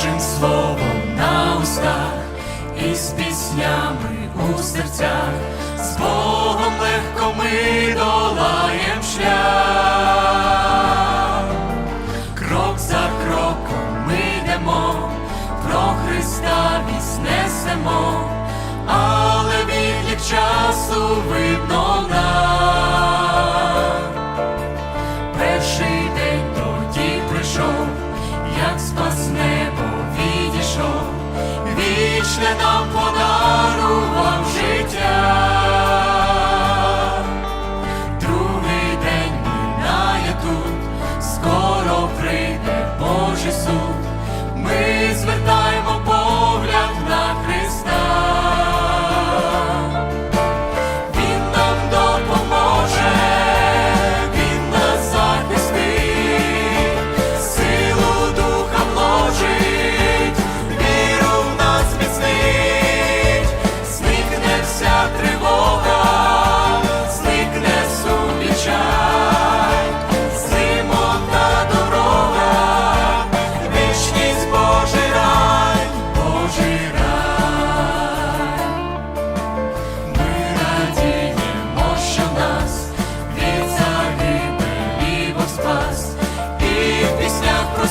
Божим словом на устах і з піснями у серцях, з Богом легко ми долаєм шлях. Крок за кроком ми йдемо, про Христа вість несемо, але відлік часу видно нам. Перший день тоді прийшов, як спас вічне нам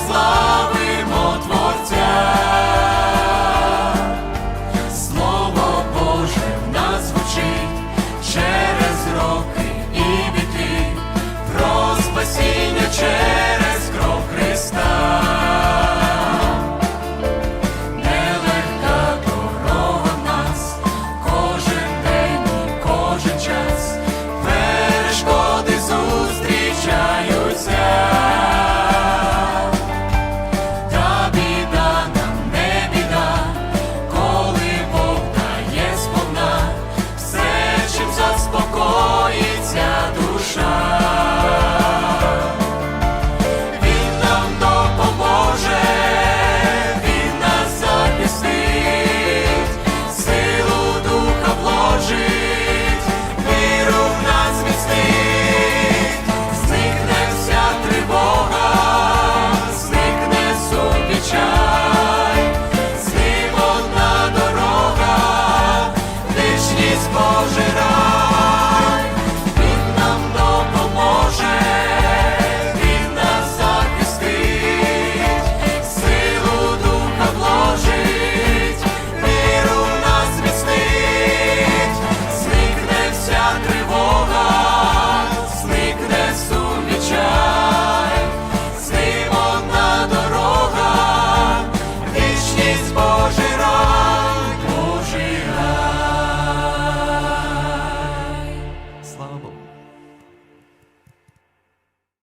славимо Творця, Слово Боже нас звучить через роки і віки, про спасіння.